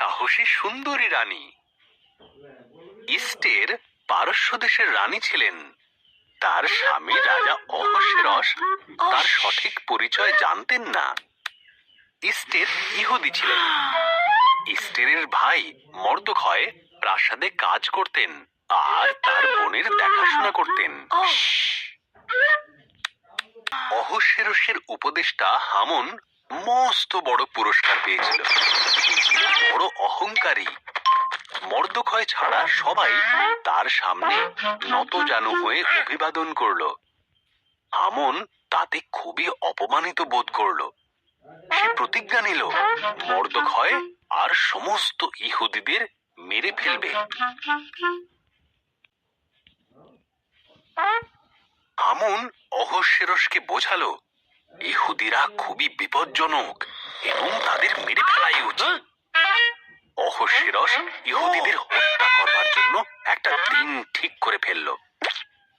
সাহসী সুন্দরী রানী। ইস্টের পারস্য দেশের রানী ছিলেন। তার স্বামী রাজা অহস্যরস তার সঠিক পরিচয় জানতেন না। ইস্টের ইহুদি ছিলেন। ইস্টেরের ভাই মর্দক্ষয় প্রাসাদে কাজ করতেন আর তার বোনের দেখাশোনা করতেন। অহস্যেরসের উপদেষ্টা হামন মস্ত বড় পুরস্কার পেয়েছিল। বড় অহংকারী। মর্দক্ষয় ছাড়া সবাই তার সামনে নতজানু হয়ে অভিবাদন করল। আমন তাতে খুবই অপমানিত বোধ করল। সে প্রতিজ্ঞা নিল, মর্দক্ষয় আর সমস্ত ইহুদিদের মেরে ফেলবে। আমন অহস্যেরসকে বোঝালো ইহুদিরা খুবই বিপজ্জনক এবং তাদের মেরে ফেলাই উচিত। অহস্যেরস ইহুদিদের হত্যা করবার জন্য একটা দিন ঠিক করে ফেলল।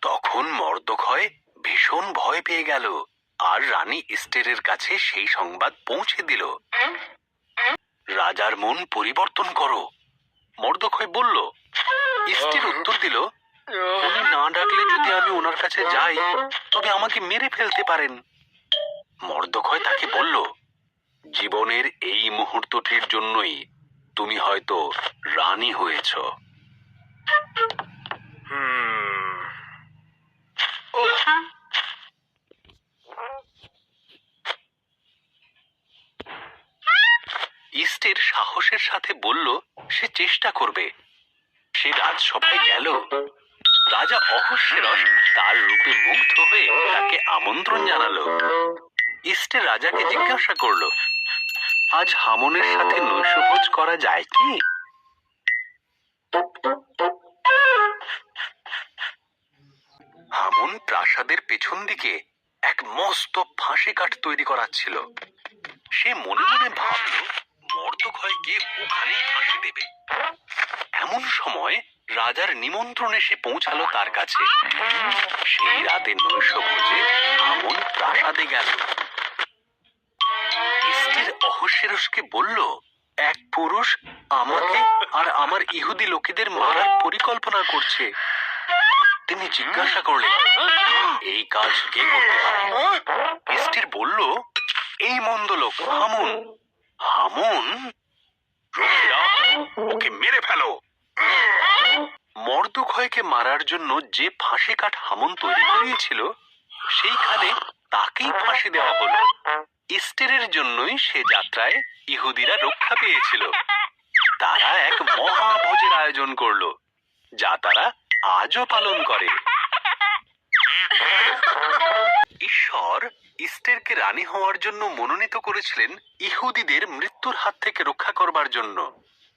তখন মর্দক্ষয় ভীষণ ভয় পেয়ে গেল আর রানী ইস্টেরের কাছে সেই সংবাদ পৌঁছে দিল। রাজার মন পরিবর্তন করো। মর্দক্ষয় বলল, ইস্টের উত্তর দিল, উনি না ডাকলে যদি আমি ওনার কাছে যাই, তবে আমাকে মেরে ফেলতে পারেন। মর্দক্ষয় তাকে বলল জীবনের এই মুহূর্তটির জন্যই তুমি হয়তো রানী হয়েছ। ইস্টের সাহসের সাথে বলল সে চেষ্টা করবে। সে রাজসভায় গেল। রাজা অহস্যেরস তার রূপে মুগ্ধ হয়ে তাকে আমন্ত্রণ জানালো। ইস্টে রাজাকে জিজ্ঞাসা করল, আজ হামনের সাথে নৈশভোজ করা যায় কি? হামন প্রাসাদের পেছন দিকে এক মস্ত ফাঁসি কাঠ তৈরি করাচ্ছিল। সে মনে মনে ভাবল মর্দক্ষয়কে ওখানেই ফাঁসি দেবে। এমন সময় রাজার নিমন্ত্রণে সে পৌঁছালো তার কাছে। সেই রাতে নৈশভোজে আমন প্রাসাদে গেল। পুরুষ আমাকে আর আমার ইহুদি লোকেদের মারার পরিকল্পনা করছে। তিনি জিজ্ঞাসা করলেন, এই কাজ কে করতে পারে? বলল, এই মন্দ লোক, হামুন। হামুন? ওকে মেরে ফেলো। মর্দক্ষয়কে মারার জন্য যে ফাঁসি কাঠ হামুন তৈরি করিয়েছিল, সেইখানে তাকেই ফাঁসি দেওয়া হলো। ইস্টেরের জন্যই সে যাত্রায় ইহুদিরা রক্ষা পেয়েছিল। তারা এক মহাভোজের আয়োজন করল, যা তারা আজও পালন করে। ঈশ্বর ইস্টেরকে রানী হওয়ার জন্য মনোনীত করেছিলেন ইহুদিদের মৃত্যুর হাত থেকে রক্ষা করবার জন্য।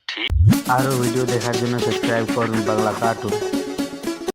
ঠিক আরও ভিডিও দেখার জন্য সাবস্ক্রাইব করুন বাংলা কার্টুন